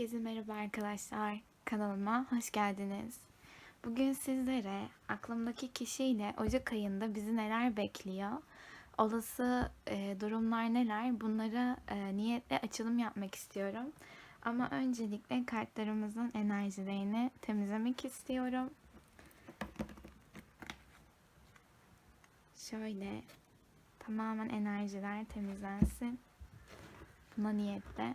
Herkese merhaba arkadaşlar. Kanalıma hoş geldiniz. Bugün sizlere aklımdaki kişiyle Ocak ayında bizi neler bekliyor, olası e, durumlar neler bunlara e, niyetle açılım yapmak istiyorum. Ama öncelikle kartlarımızın enerjilerini temizlemek istiyorum. Şöyle tamamen enerjiler temizlensin. Buna niyetle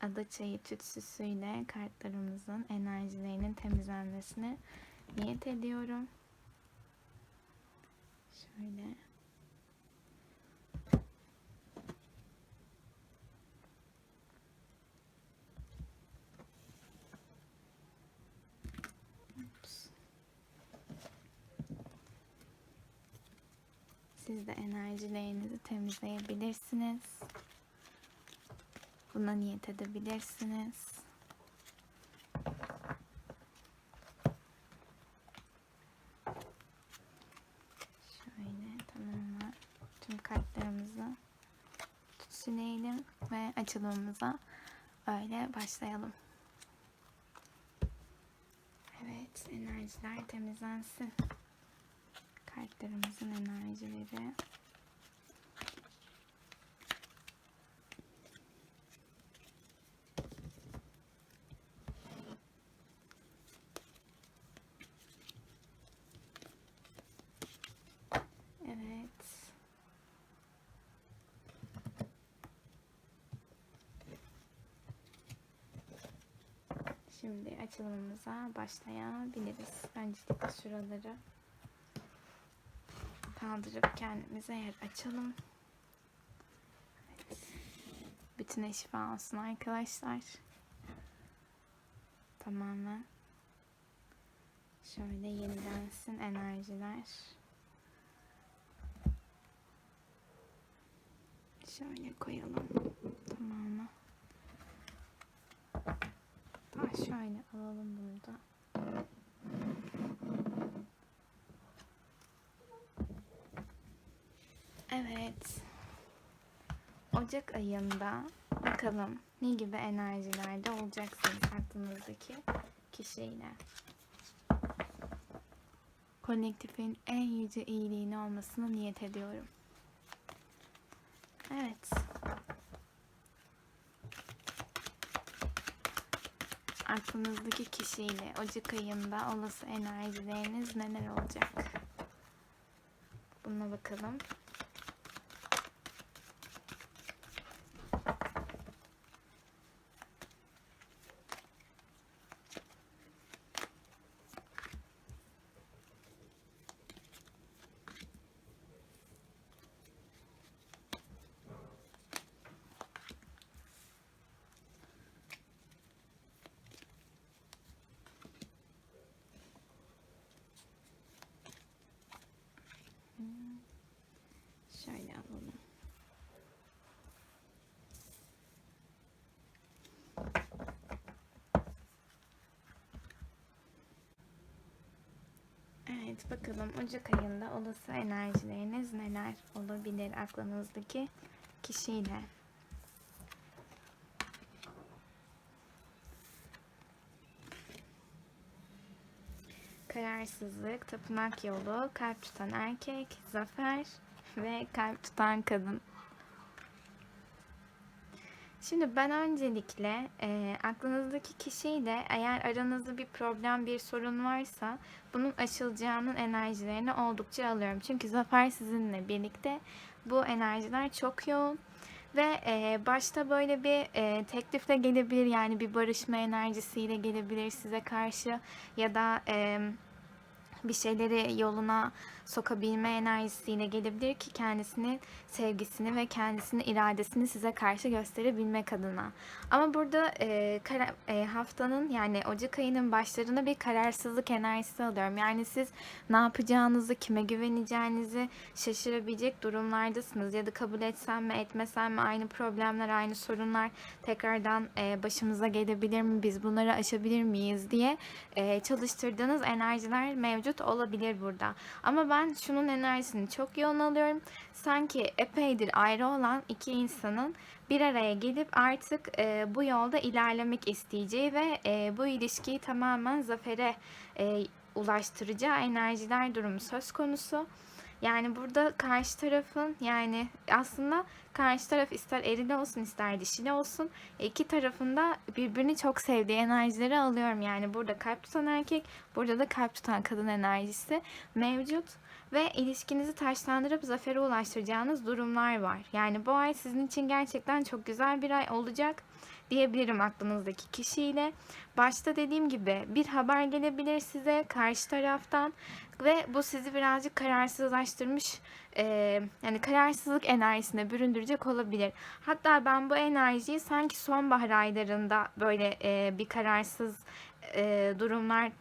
ada çayı tütsüsüyle kartlarımızın enerjilerinin temizlenmesini niyet ediyorum. Şöyle. Ups. Siz de enerjilerinizi temizleyebilirsiniz. Buna niyet edebilirsiniz. Şöyle tamamla tüm kartlarımızı tütsüleyelim ve açılımımıza öyle başlayalım. Evet enerjiler temizlensin. Kartlarımızın enerjileri. Evet. Şimdi açılımımıza başlayabiliriz. Öncelikle şuraları kaldırıp kendimize yer açalım. Evet. Bütün şifa olsun arkadaşlar. Tamamen şöyle yenilensin enerjiler. Şöyle koyalım. Tamamı. Şöyle alalım bunu da. Evet. Ocak ayında bakalım ne gibi enerjilerde olacaksınız aklınızdaki kişiyle. Kolektifin en yüce iyiliğini olmasını niyet ediyorum. Evet. Aklınızdaki kişiyle Ocak ayında olası enerjileriniz neler olacak? Buna bakalım. Şöyle alalım. Evet bakalım Ocak ayında olası enerjileriniz neler olabilir aklınızdaki kişiyle. Kararsızlık, tapınak yolu, kalp tutan erkek, zafer ve kalp tutan kadın. Şimdi ben öncelikle e, aklınızdaki kişiyle eğer aranızda bir problem, bir sorun varsa bunun aşılacağının enerjilerini oldukça alıyorum. Çünkü Zafer sizinle birlikte bu enerjiler çok yoğun. Ve e, başta böyle bir e, teklifle gelebilir yani bir barışma enerjisiyle gelebilir size karşı ya da e, bir şeyleri yoluna sokabilme enerjisiyle gelebilir ki kendisinin sevgisini ve kendisinin iradesini size karşı gösterebilmek adına. Ama burada e, kara, e, haftanın yani Ocak ayının başlarında bir kararsızlık enerjisi alıyorum. Yani siz ne yapacağınızı, kime güveneceğinizi şaşırabilecek durumlardasınız. Ya da kabul etsem mi, etmesem mi aynı problemler, aynı sorunlar tekrardan e, başımıza gelebilir mi, biz bunları aşabilir miyiz diye e, çalıştırdığınız enerjiler mevcut olabilir burada. Ama ben şunun enerjisini çok yoğun alıyorum. Sanki epeydir ayrı olan iki insanın bir araya gelip artık e, bu yolda ilerlemek isteyeceği ve e, bu ilişkiyi tamamen zafere e, ulaştıracağı enerjiler durumu söz konusu. Yani burada karşı tarafın yani aslında karşı taraf ister erili olsun ister dişili olsun iki tarafında birbirini çok sevdiği enerjileri alıyorum. Yani burada kalp tutan erkek, burada da kalp tutan kadın enerjisi mevcut ve ilişkinizi taşlandırıp zafere ulaştıracağınız durumlar var. Yani bu ay sizin için gerçekten çok güzel bir ay olacak diyebilirim aklınızdaki kişiyle. Başta dediğim gibi bir haber gelebilir size karşı taraftan ve bu sizi birazcık kararsızlaştırmış e, yani kararsızlık enerjisine büründürecek olabilir. Hatta ben bu enerjiyi sanki sonbahar aylarında böyle e, bir kararsız e, durumlar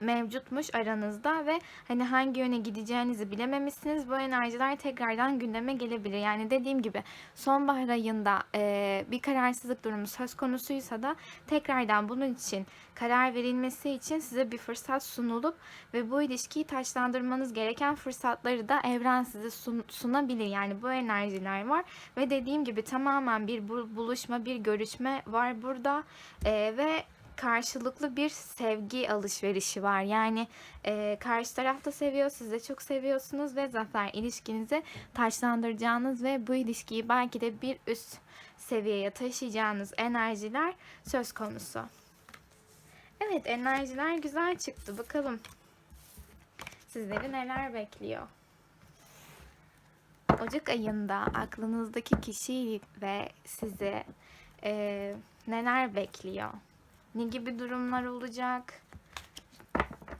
mevcutmuş aranızda ve hani hangi yöne gideceğinizi bilememişsiniz. Bu enerjiler tekrardan gündeme gelebilir. Yani dediğim gibi sonbahar ayında e, bir kararsızlık durumu söz konusuysa da tekrardan bunun için karar verilmesi için size bir fırsat sunulup ve bu ilişkiyi taçlandırmanız gereken fırsatları da evren size sun, sunabilir. Yani bu enerjiler var ve dediğim gibi tamamen bir buluşma, bir görüşme var burada e, ve karşılıklı bir sevgi alışverişi var. Yani e, karşı taraf da seviyor, siz de çok seviyorsunuz ve zafer ilişkinizi taşlandıracağınız ve bu ilişkiyi belki de bir üst seviyeye taşıyacağınız enerjiler söz konusu. Evet enerjiler güzel çıktı. Bakalım sizleri neler bekliyor. Ocak ayında aklınızdaki kişi ve sizi e, neler bekliyor? Ne gibi durumlar olacak?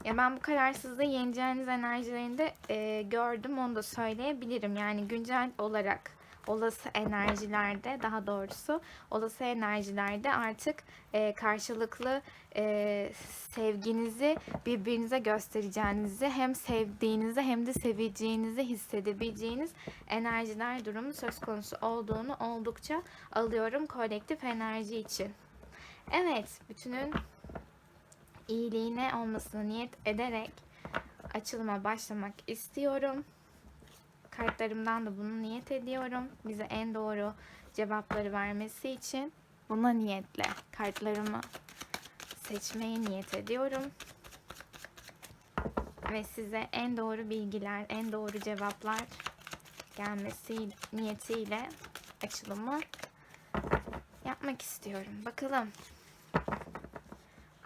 Ya ben bu kararsızlığı yeneceğiniz enerjilerinde e, gördüm onu da söyleyebilirim. Yani güncel olarak olası enerjilerde daha doğrusu olası enerjilerde artık e, karşılıklı e, sevginizi birbirinize göstereceğinizi hem sevdiğinizi hem de seveceğinizi hissedebileceğiniz enerjiler durumu söz konusu olduğunu oldukça alıyorum kolektif enerji için. Evet, bütünün iyiliğine olmasını niyet ederek açılıma başlamak istiyorum. Kartlarımdan da bunu niyet ediyorum. Bize en doğru cevapları vermesi için buna niyetle kartlarımı seçmeyi niyet ediyorum. Ve size en doğru bilgiler, en doğru cevaplar gelmesi niyetiyle açılımı yapmak istiyorum. Bakalım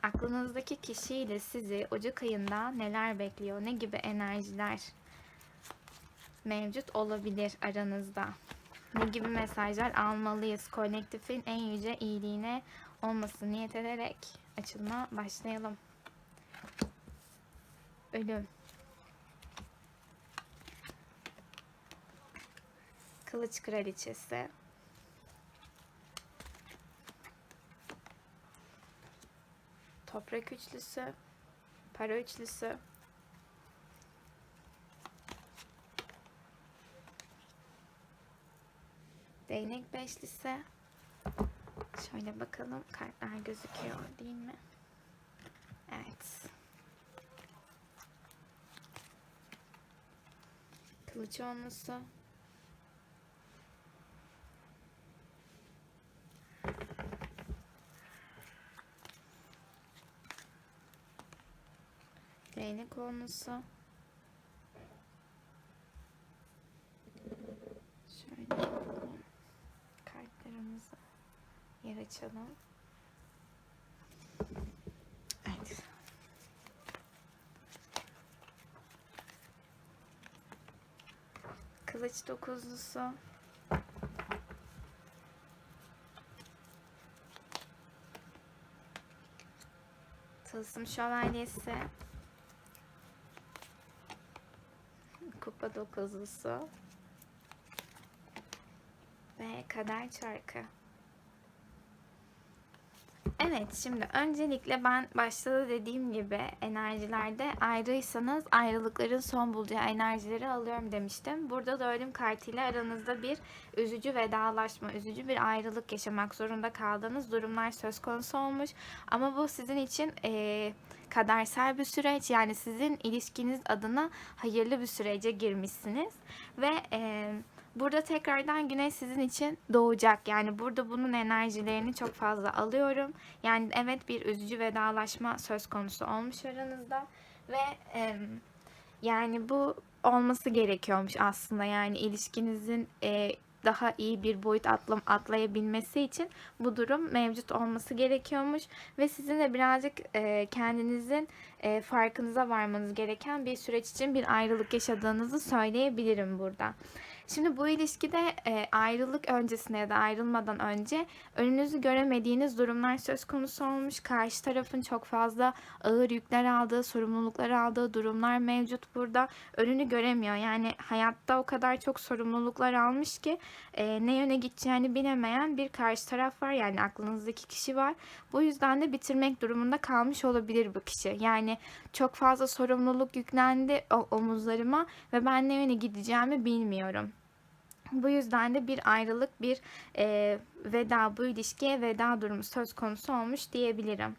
aklınızdaki kişiyle sizi Ocak ayında neler bekliyor? Ne gibi enerjiler mevcut olabilir aranızda? Ne gibi mesajlar almalıyız? Kolektifin en yüce iyiliğine olması niyet ederek açılma başlayalım. Ölüm. Kılıç kraliçesi. Toprak üçlüsü, para üçlüsü, değnek beşlisi. Şöyle bakalım kartlar gözüküyor değil mi? Evet. Kılıç onlusu. Değnek konusu. Şöyle kartlarımızı yer açalım. Evet. Kılıç dokuzlusu. Tılsım şövalyesi. Kupa dokuzlusu ve kader çarkı. Evet, şimdi öncelikle ben başta da dediğim gibi enerjilerde ayrıysanız ayrılıkların son bulacağı enerjileri alıyorum demiştim. Burada da ölüm kartıyla aranızda bir üzücü vedalaşma, üzücü bir ayrılık yaşamak zorunda kaldığınız durumlar söz konusu olmuş. Ama bu sizin için eee kadersel bir süreç yani sizin ilişkiniz adına hayırlı bir sürece girmişsiniz ve eee Burada tekrardan güneş sizin için doğacak. Yani burada bunun enerjilerini çok fazla alıyorum. Yani evet bir üzücü vedalaşma söz konusu olmuş aranızda. Ve e, yani bu olması gerekiyormuş aslında. Yani ilişkinizin e, daha iyi bir boyut atlam atlayabilmesi için bu durum mevcut olması gerekiyormuş ve sizin de birazcık e, kendinizin e, farkınıza varmanız gereken bir süreç için bir ayrılık yaşadığınızı söyleyebilirim burada. Şimdi bu ilişkide e, ayrılık öncesinde ya da ayrılmadan önce önünüzü göremediğiniz durumlar söz konusu olmuş. Karşı tarafın çok fazla ağır yükler aldığı, sorumluluklar aldığı durumlar mevcut burada. Önünü göremiyor. Yani hayatta o kadar çok sorumluluklar almış ki e, ne yöne gideceğini bilemeyen bir karşı taraf var. Yani aklınızdaki kişi var. Bu yüzden de bitirmek durumunda kalmış olabilir bu kişi. Yani çok fazla sorumluluk yüklendi omuzlarıma ve ben ne yöne gideceğimi bilmiyorum. Bu yüzden de bir ayrılık, bir e, veda, bu ilişkiye veda durumu söz konusu olmuş diyebilirim.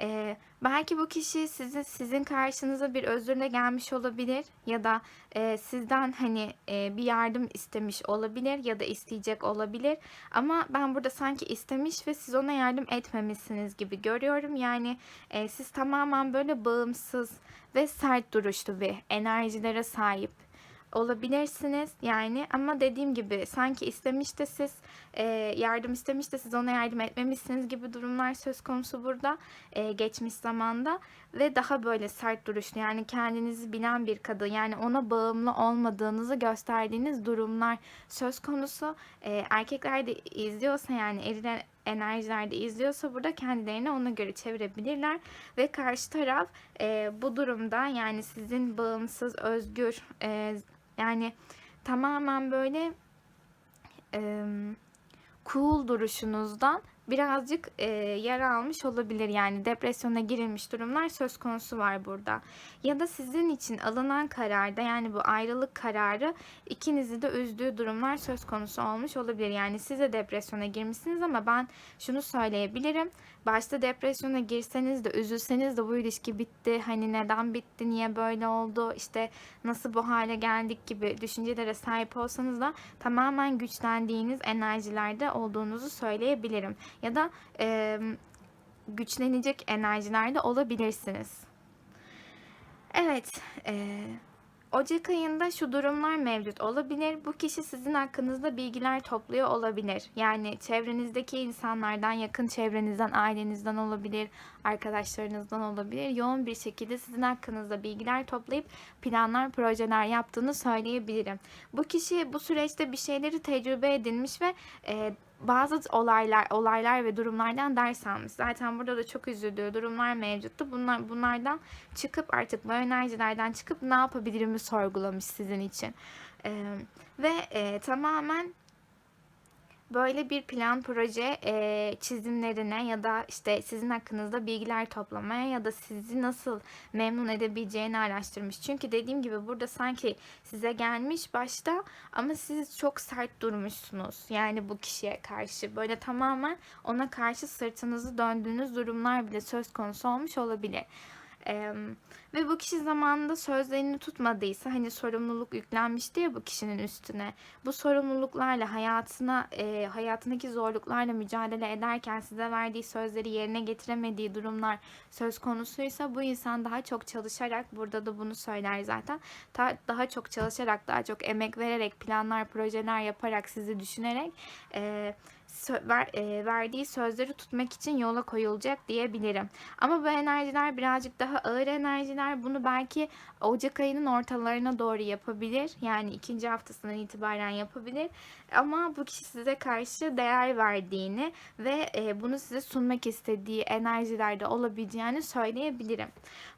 E, belki bu kişi sizin sizin karşınıza bir özürle gelmiş olabilir ya da e, sizden hani e, bir yardım istemiş olabilir ya da isteyecek olabilir. Ama ben burada sanki istemiş ve siz ona yardım etmemişsiniz gibi görüyorum. Yani e, siz tamamen böyle bağımsız ve sert duruşlu bir enerjilere sahip olabilirsiniz yani. Ama dediğim gibi sanki istemiş de siz e, yardım istemiş de siz ona yardım etmemişsiniz gibi durumlar söz konusu burada e, geçmiş zamanda. Ve daha böyle sert duruşlu yani kendinizi bilen bir kadın yani ona bağımlı olmadığınızı gösterdiğiniz durumlar söz konusu. E, erkekler de izliyorsa yani erilen enerjilerde izliyorsa burada kendilerini ona göre çevirebilirler. Ve karşı taraf e, bu durumda yani sizin bağımsız özgür e, yani tamamen böyle e, cool duruşunuzdan birazcık e, yara almış olabilir. Yani depresyona girilmiş durumlar söz konusu var burada. Ya da sizin için alınan kararda yani bu ayrılık kararı ikinizi de üzdüğü durumlar söz konusu olmuş olabilir. Yani siz de depresyona girmişsiniz ama ben şunu söyleyebilirim. Başta depresyona girseniz de üzülseniz de bu ilişki bitti. Hani neden bitti, niye böyle oldu, işte nasıl bu hale geldik gibi düşüncelere sahip olsanız da tamamen güçlendiğiniz enerjilerde olduğunuzu söyleyebilirim ya da e, güçlenecek enerjilerde olabilirsiniz. Evet, e, Ocak ayında şu durumlar mevcut olabilir. Bu kişi sizin hakkınızda bilgiler topluyor olabilir. Yani çevrenizdeki insanlardan, yakın çevrenizden, ailenizden olabilir, arkadaşlarınızdan olabilir. Yoğun bir şekilde sizin hakkınızda bilgiler toplayıp planlar, projeler yaptığını söyleyebilirim. Bu kişi bu süreçte bir şeyleri tecrübe edinmiş ve e, bazı olaylar olaylar ve durumlardan ders almış. Zaten burada da çok üzüldüğü durumlar mevcuttu. Bunlar bunlardan çıkıp artık bu enerjilerden çıkıp ne yapabilirimi sorgulamış sizin için. Ee, ve e, tamamen böyle bir plan proje e, çizimlerine ya da işte sizin hakkınızda bilgiler toplamaya ya da sizi nasıl memnun edebileceğini araştırmış. Çünkü dediğim gibi burada sanki size gelmiş başta ama siz çok sert durmuşsunuz. Yani bu kişiye karşı böyle tamamen ona karşı sırtınızı döndüğünüz durumlar bile söz konusu olmuş olabilir. Ee, ve bu kişi zamanında sözlerini tutmadıysa hani sorumluluk yüklenmişti ya bu kişinin üstüne. Bu sorumluluklarla hayatına e, hayatındaki zorluklarla mücadele ederken size verdiği sözleri yerine getiremediği durumlar söz konusuysa bu insan daha çok çalışarak burada da bunu söyler zaten. Daha, daha çok çalışarak daha çok emek vererek planlar projeler yaparak sizi düşünerek e, ver, e, verdiği sözleri tutmak için yola koyulacak diyebilirim. Ama bu enerjiler birazcık daha ağır enerjiler. Bunu belki Ocak ayının ortalarına doğru yapabilir. Yani ikinci haftasından itibaren yapabilir. Ama bu kişi size karşı değer verdiğini ve e, bunu size sunmak istediği enerjilerde olabileceğini söyleyebilirim.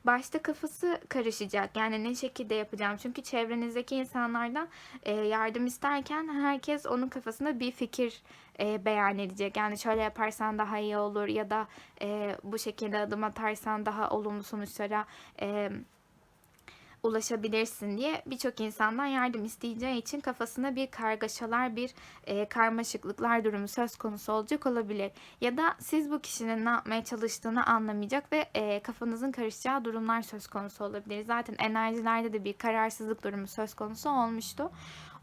Başta kafası karışacak. Yani ne şekilde yapacağım? Çünkü çevrenizdeki insanlardan e, yardım isterken herkes onun kafasında bir fikir e, beyan edecek. Yani şöyle yaparsan daha iyi olur ya da e, bu şekilde adım atarsan daha olumlu sonuçlara e, ulaşabilirsin diye birçok insandan yardım isteyeceği için kafasında bir kargaşalar, bir e, karmaşıklıklar durumu söz konusu olacak olabilir. Ya da siz bu kişinin ne yapmaya çalıştığını anlamayacak ve e, kafanızın karışacağı durumlar söz konusu olabilir. Zaten enerjilerde de bir kararsızlık durumu söz konusu olmuştu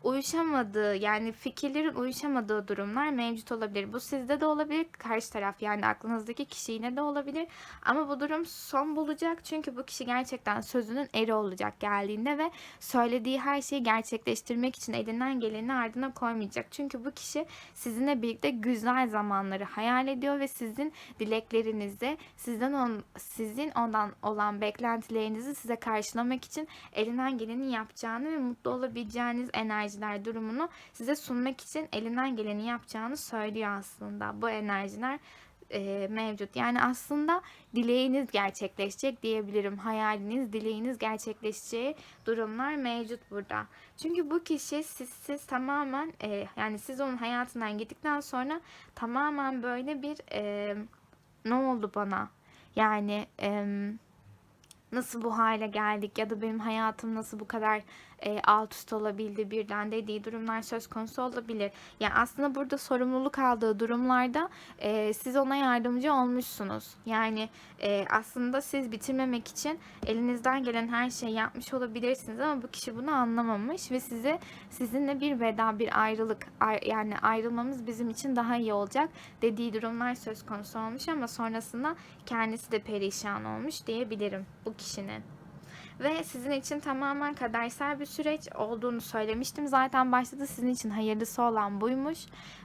uyuşamadığı yani fikirlerin uyuşamadığı durumlar mevcut olabilir. Bu sizde de olabilir, karşı taraf yani aklınızdaki kişiyle de olabilir. Ama bu durum son bulacak çünkü bu kişi gerçekten sözünün eri olacak geldiğinde ve söylediği her şeyi gerçekleştirmek için elinden geleni ardına koymayacak. Çünkü bu kişi sizinle birlikte güzel zamanları hayal ediyor ve sizin dileklerinizi, sizden on, sizin ondan olan beklentilerinizi size karşılamak için elinden geleni yapacağını ve mutlu olabileceğiniz enerji enerjiler durumunu size sunmak için elinden geleni yapacağını söylüyor aslında. Bu enerjiler e, mevcut. Yani aslında dileğiniz gerçekleşecek diyebilirim. Hayaliniz, dileğiniz gerçekleşeceği durumlar mevcut burada. Çünkü bu kişi siz, siz tamamen e, yani siz onun hayatından gittikten sonra tamamen böyle bir e, ne oldu bana? Yani e, nasıl bu hale geldik ya da benim hayatım nasıl bu kadar e, alt üst olabildi birden dediği durumlar söz konusu olabilir. Yani aslında burada sorumluluk aldığı durumlarda e, siz ona yardımcı olmuşsunuz. Yani e, aslında siz bitirmemek için elinizden gelen her şeyi yapmış olabilirsiniz ama bu kişi bunu anlamamış ve size sizinle bir veda, bir ayrılık yani ayrılmamız bizim için daha iyi olacak dediği durumlar söz konusu olmuş ama sonrasında kendisi de perişan olmuş diyebilirim bu kişinin ve sizin için tamamen kadersel bir süreç olduğunu söylemiştim. Zaten başta sizin için hayırlısı olan buymuş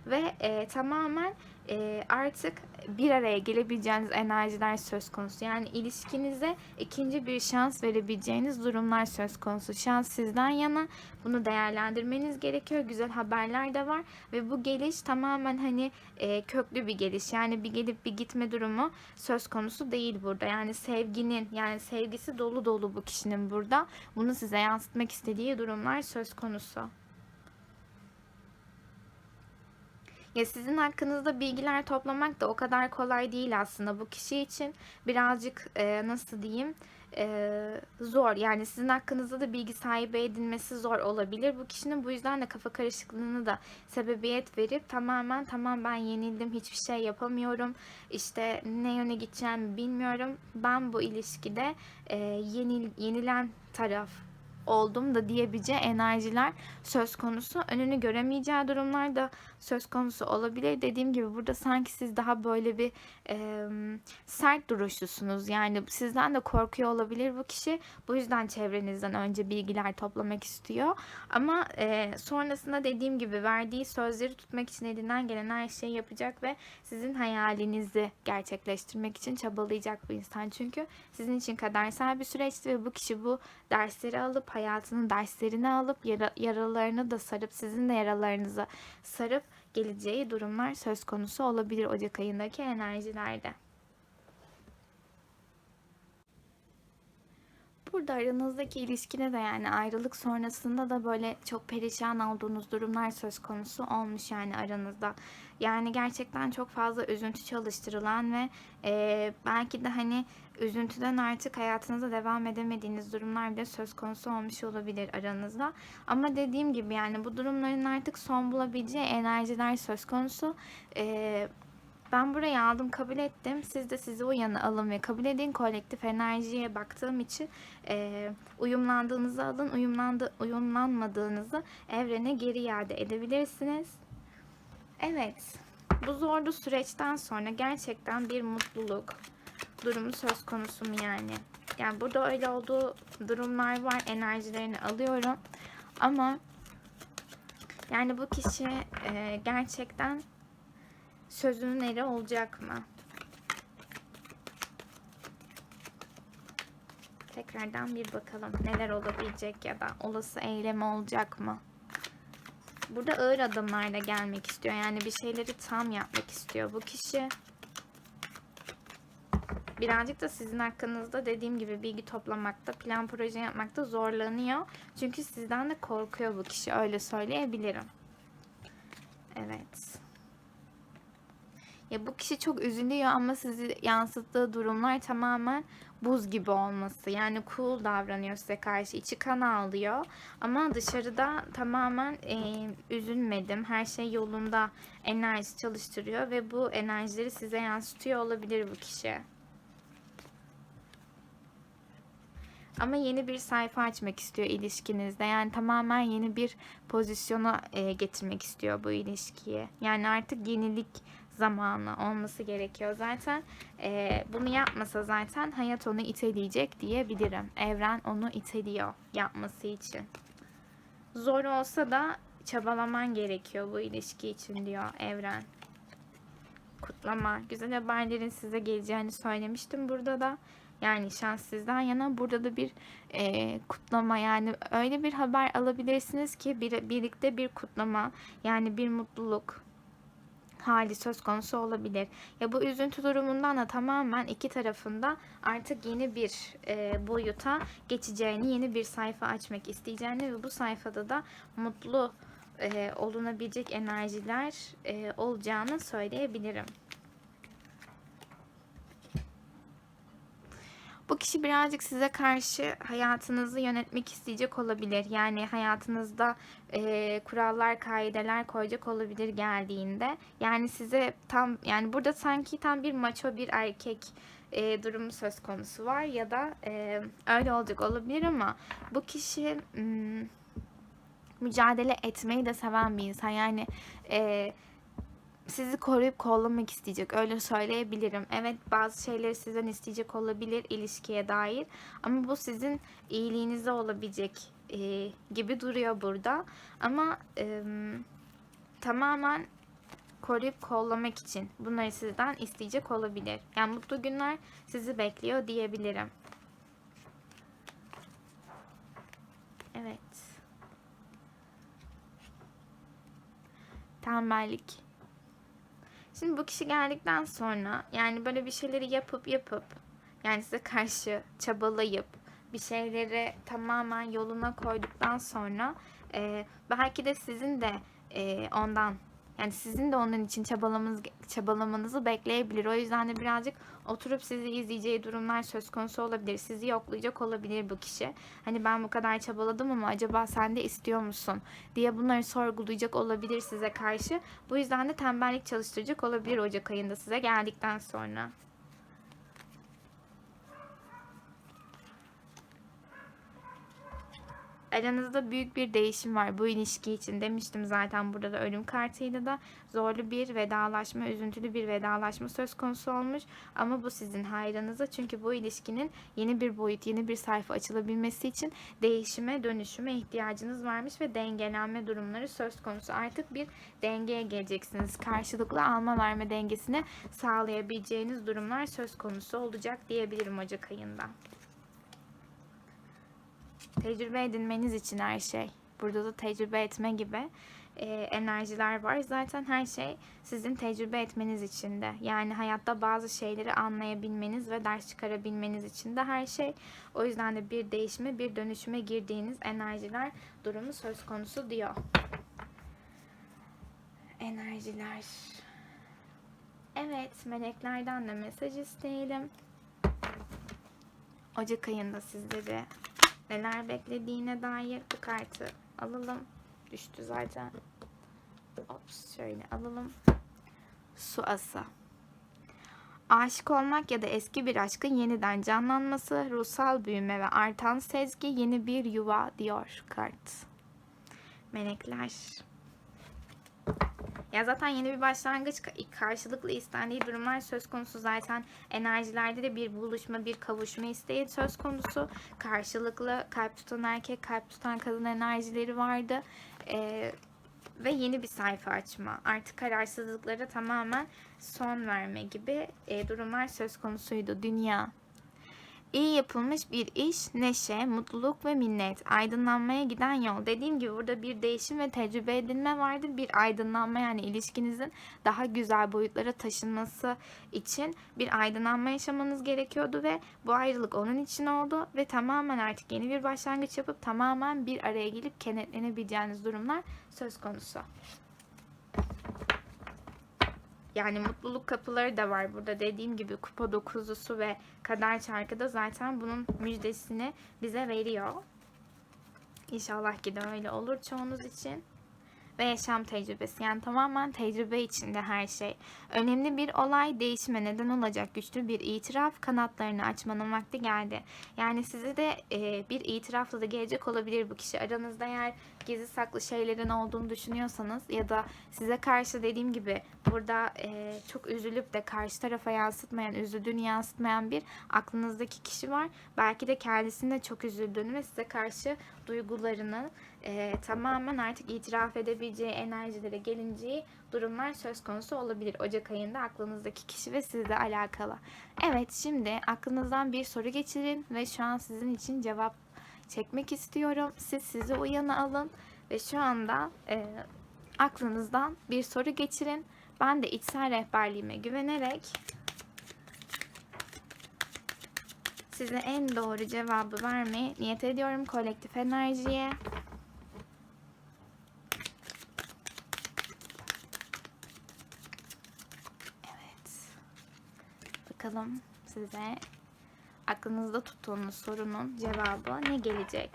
ve e, tamamen e, artık bir araya gelebileceğiniz enerjiler söz konusu. Yani ilişkinize ikinci bir şans verebileceğiniz durumlar söz konusu. Şans sizden yana. Bunu değerlendirmeniz gerekiyor. Güzel haberler de var ve bu geliş tamamen hani e, köklü bir geliş. Yani bir gelip bir gitme durumu söz konusu değil burada. Yani sevginin yani sevgisi dolu dolu bu kişinin burada. Bunu size yansıtmak istediği durumlar söz konusu. Ya sizin hakkınızda bilgiler toplamak da o kadar kolay değil aslında. Bu kişi için birazcık e, nasıl diyeyim e, zor. Yani sizin hakkınızda da bilgi sahibi edinmesi zor olabilir. Bu kişinin bu yüzden de kafa karışıklığını da sebebiyet verip tamamen tamam ben yenildim hiçbir şey yapamıyorum. İşte ne yöne gideceğimi bilmiyorum. Ben bu ilişkide e, yenil, yenilen taraf oldum da diyebileceği enerjiler söz konusu. Önünü göremeyeceği durumlar da söz konusu olabilir. Dediğim gibi burada sanki siz daha böyle bir e, sert duruşlusunuz. Yani sizden de korkuyor olabilir bu kişi. Bu yüzden çevrenizden önce bilgiler toplamak istiyor. Ama e, sonrasında dediğim gibi verdiği sözleri tutmak için elinden gelen her şeyi yapacak ve sizin hayalinizi gerçekleştirmek için çabalayacak bu insan. Çünkü sizin için kadersel bir süreçti ve bu kişi bu dersleri alıp hayatının derslerini alıp yara, yaralarını da sarıp sizin de yaralarınızı sarıp geleceği durumlar söz konusu olabilir Ocak ayındaki enerjilerde. Burada aranızdaki ilişkide de yani ayrılık sonrasında da böyle çok perişan olduğunuz durumlar söz konusu olmuş yani aranızda. Yani gerçekten çok fazla üzüntü çalıştırılan ve e, belki de hani üzüntüden artık hayatınıza devam edemediğiniz durumlar bile söz konusu olmuş olabilir aranızda. Ama dediğim gibi yani bu durumların artık son bulabileceği enerjiler söz konusu. E, ben burayı aldım kabul ettim. Siz de sizi o yana alın ve kabul edin. Kolektif enerjiye baktığım için e, uyumlandığınızı alın. Uyumlandı, uyumlanmadığınızı evrene geri iade edebilirsiniz. Evet. Bu zorlu süreçten sonra gerçekten bir mutluluk durumu söz konusu mu yani? Yani burada öyle olduğu durumlar var. Enerjilerini alıyorum. Ama yani bu kişi e, gerçekten sözünün eri olacak mı? Tekrardan bir bakalım neler olabilecek ya da olası eylemi olacak mı? Burada ağır adımlarla gelmek istiyor. Yani bir şeyleri tam yapmak istiyor bu kişi. birazcık da sizin hakkınızda dediğim gibi bilgi toplamakta, plan proje yapmakta zorlanıyor. Çünkü sizden de korkuyor bu kişi öyle söyleyebilirim. Evet. Ya bu kişi çok üzülüyor ama sizi yansıttığı durumlar tamamen buz gibi olması. Yani cool davranıyor size karşı. içi kan ağlıyor. Ama dışarıda tamamen e, üzülmedim. Her şey yolunda enerji çalıştırıyor ve bu enerjileri size yansıtıyor olabilir bu kişi. Ama yeni bir sayfa açmak istiyor ilişkinizde. Yani tamamen yeni bir pozisyona e, getirmek istiyor bu ilişkiyi. Yani artık yenilik zamanı olması gerekiyor. Zaten e, bunu yapmasa zaten hayat onu iteleyecek diyebilirim. Evren onu iteliyor yapması için. Zor olsa da çabalaman gerekiyor bu ilişki için diyor evren. Kutlama. Güzel haberlerin size geleceğini söylemiştim burada da. Yani şans yana burada da bir e, kutlama yani öyle bir haber alabilirsiniz ki bir, birlikte bir kutlama yani bir mutluluk hali söz konusu olabilir. Ya bu üzüntü durumundan da tamamen iki tarafında artık yeni bir e, boyuta geçeceğini, yeni bir sayfa açmak isteyeceğini ve bu sayfada da mutlu e, olunabilecek enerjiler e, olacağını söyleyebilirim. Bu kişi birazcık size karşı hayatınızı yönetmek isteyecek olabilir. Yani hayatınızda e, kurallar, kaideler koyacak olabilir geldiğinde. Yani size tam yani burada sanki tam bir maço bir erkek e, durumu söz konusu var ya da e, öyle olacak olabilir ama bu kişi hmm, mücadele etmeyi de seven bir insan. Yani e, sizi koruyup kollamak isteyecek. Öyle söyleyebilirim. Evet bazı şeyleri sizden isteyecek olabilir ilişkiye dair. Ama bu sizin iyiliğinize olabilecek e, gibi duruyor burada. Ama e, tamamen koruyup kollamak için bunları sizden isteyecek olabilir. Yani mutlu günler sizi bekliyor diyebilirim. Evet. Tembellik. Şimdi bu kişi geldikten sonra yani böyle bir şeyleri yapıp yapıp yani size karşı çabalayıp bir şeyleri tamamen yoluna koyduktan sonra e, belki de sizin de e, ondan yani sizin de onun için çabalamanız, çabalamanızı bekleyebilir. O yüzden de birazcık oturup sizi izleyeceği durumlar söz konusu olabilir. Sizi yoklayacak olabilir bu kişi. Hani ben bu kadar çabaladım ama acaba sen de istiyor musun diye bunları sorgulayacak olabilir size karşı. Bu yüzden de tembellik çalıştıracak olabilir Ocak ayında size geldikten sonra. Aranızda büyük bir değişim var bu ilişki için demiştim zaten burada da ölüm kartıyla da zorlu bir vedalaşma, üzüntülü bir vedalaşma söz konusu olmuş ama bu sizin hayrınıza çünkü bu ilişkinin yeni bir boyut, yeni bir sayfa açılabilmesi için değişime, dönüşüme ihtiyacınız varmış ve dengelenme durumları söz konusu. Artık bir dengeye geleceksiniz. Karşılıklı alma verme dengesini sağlayabileceğiniz durumlar söz konusu olacak diyebilirim Ocak ayında. Tecrübe edinmeniz için her şey. Burada da tecrübe etme gibi e, enerjiler var. Zaten her şey sizin tecrübe etmeniz için de. Yani hayatta bazı şeyleri anlayabilmeniz ve ders çıkarabilmeniz için de her şey. O yüzden de bir değişime, bir dönüşüme girdiğiniz enerjiler durumu söz konusu diyor. Enerjiler. Evet, meleklerden de mesaj isteyelim. Ocak ayında sizleri neler beklediğine dair bu kartı alalım. Düştü zaten. Ops şöyle alalım. Su ası. Aşık olmak ya da eski bir aşkın yeniden canlanması, ruhsal büyüme ve artan sezgi yeni bir yuva diyor kart. Melekler. Ya zaten yeni bir başlangıç karşılıklı istendiği durumlar söz konusu zaten enerjilerde de bir buluşma, bir kavuşma isteği söz konusu. Karşılıklı kalp tutan erkek, kalp tutan kadın enerjileri vardı. Ee, ve yeni bir sayfa açma. Artık kararsızlıklara tamamen son verme gibi e, durumlar söz konusuydu. Dünya. İyi yapılmış bir iş, neşe, mutluluk ve minnet, aydınlanmaya giden yol. Dediğim gibi burada bir değişim ve tecrübe edinme vardır. Bir aydınlanma yani ilişkinizin daha güzel boyutlara taşınması için bir aydınlanma yaşamanız gerekiyordu ve bu ayrılık onun için oldu ve tamamen artık yeni bir başlangıç yapıp tamamen bir araya gelip kenetlenebileceğiniz durumlar söz konusu. Yani mutluluk kapıları da var burada. Dediğim gibi kupa dokuzlusu ve kader çarkı da zaten bunun müjdesini bize veriyor. İnşallah ki de öyle olur çoğunuz için. Ve yaşam tecrübesi. Yani tamamen tecrübe içinde her şey. Önemli bir olay değişime neden olacak güçlü bir itiraf kanatlarını açmanın vakti geldi. Yani size de e, bir itirafla da gelecek olabilir bu kişi. Aranızda eğer gizli saklı şeylerin olduğunu düşünüyorsanız ya da size karşı dediğim gibi burada e, çok üzülüp de karşı tarafa yansıtmayan, üzüldüğünü yansıtmayan bir aklınızdaki kişi var. Belki de kendisinde çok üzüldüğünü ve size karşı duygularını e, tamamen artık itiraf edebileceği enerjilere gelineceği durumlar söz konusu olabilir. Ocak ayında aklınızdaki kişi ve sizle alakalı. Evet şimdi aklınızdan bir soru geçirin ve şu an sizin için cevap çekmek istiyorum. Siz sizi uyana alın ve şu anda e, aklınızdan bir soru geçirin. Ben de içsel rehberliğime güvenerek size en doğru cevabı vermeye niyet ediyorum kolektif enerjiye. Evet. Bakalım size aklınızda tuttuğunuz sorunun cevabı ne gelecek?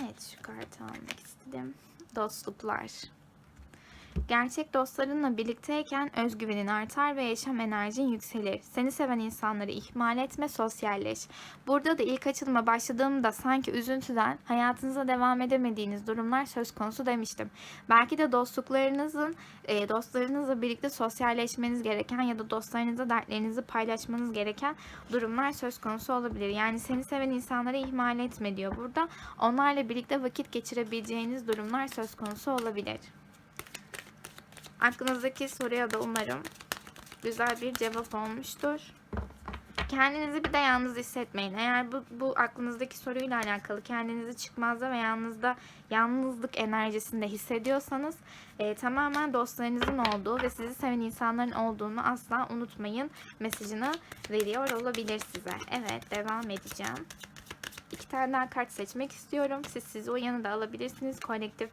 Evet şu kartı almak istedim. Dostluklar. Gerçek dostlarınla birlikteyken özgüvenin artar ve yaşam enerjin yükselir. Seni seven insanları ihmal etme, sosyalleş. Burada da ilk açılıma başladığımda sanki üzüntüden hayatınıza devam edemediğiniz durumlar söz konusu demiştim. Belki de dostluklarınızın, e, dostlarınızla birlikte sosyalleşmeniz gereken ya da dostlarınıza dertlerinizi paylaşmanız gereken durumlar söz konusu olabilir. Yani seni seven insanları ihmal etme diyor burada. Onlarla birlikte vakit geçirebileceğiniz durumlar söz konusu olabilir. Aklınızdaki soruya da umarım güzel bir cevap olmuştur. Kendinizi bir de yalnız hissetmeyin. Eğer bu, bu aklınızdaki soruyla alakalı kendinizi çıkmazda ve yalnızda yalnızlık enerjisinde hissediyorsanız e, tamamen dostlarınızın olduğu ve sizi seven insanların olduğunu asla unutmayın mesajını veriyor olabilir size. Evet devam edeceğim. İki tane daha kart seçmek istiyorum. Siz sizi o yanı da alabilirsiniz. Kolektif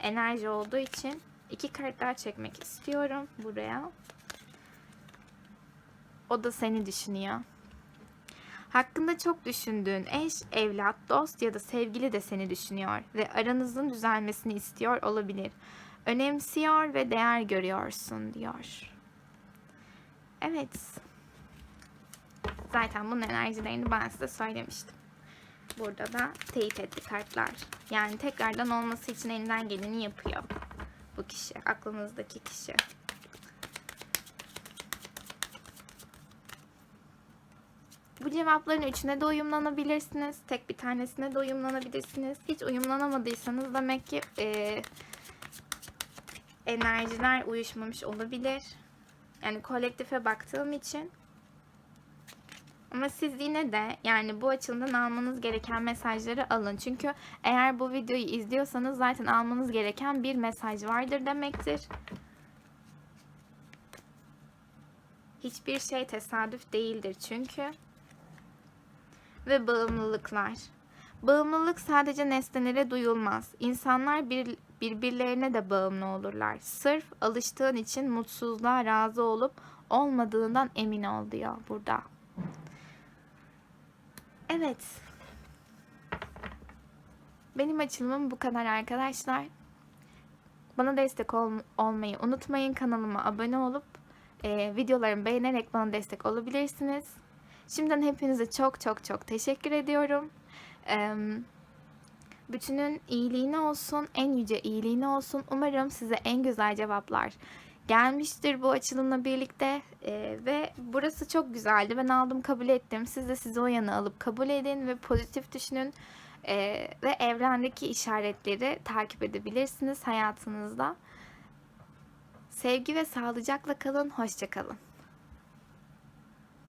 enerji olduğu için. İki kart daha çekmek istiyorum buraya. O da seni düşünüyor. Hakkında çok düşündüğün eş, evlat, dost ya da sevgili de seni düşünüyor ve aranızın düzelmesini istiyor olabilir. Önemsiyor ve değer görüyorsun diyor. Evet. Zaten bunun enerjilerini ben size söylemiştim. Burada da teyit etti kartlar. Yani tekrardan olması için elinden geleni yapıyor bu kişi, aklınızdaki kişi. Bu cevapların üçüne de uyumlanabilirsiniz. Tek bir tanesine de uyumlanabilirsiniz. Hiç uyumlanamadıysanız demek ki e, enerjiler uyuşmamış olabilir. Yani kolektife baktığım için. Ama siz yine de yani bu açılımdan almanız gereken mesajları alın. Çünkü eğer bu videoyu izliyorsanız zaten almanız gereken bir mesaj vardır demektir. Hiçbir şey tesadüf değildir çünkü. Ve bağımlılıklar. Bağımlılık sadece nesnelere duyulmaz. İnsanlar bir, birbirlerine de bağımlı olurlar. Sırf alıştığın için mutsuzluğa razı olup olmadığından emin ol diyor burada. Evet. Benim açılımım bu kadar arkadaşlar. Bana destek ol olmayı unutmayın. Kanalıma abone olup e, videolarımı beğenerek bana destek olabilirsiniz. Şimdiden hepinize çok çok çok teşekkür ediyorum. E, bütünün iyiliğine olsun, en yüce iyiliğine olsun. Umarım size en güzel cevaplar gelmiştir bu açılımla birlikte ee, ve burası çok güzeldi. Ben aldım kabul ettim. Siz de sizi o yana alıp kabul edin ve pozitif düşünün ee, ve evrendeki işaretleri takip edebilirsiniz hayatınızda. Sevgi ve sağlıcakla kalın. Hoşçakalın.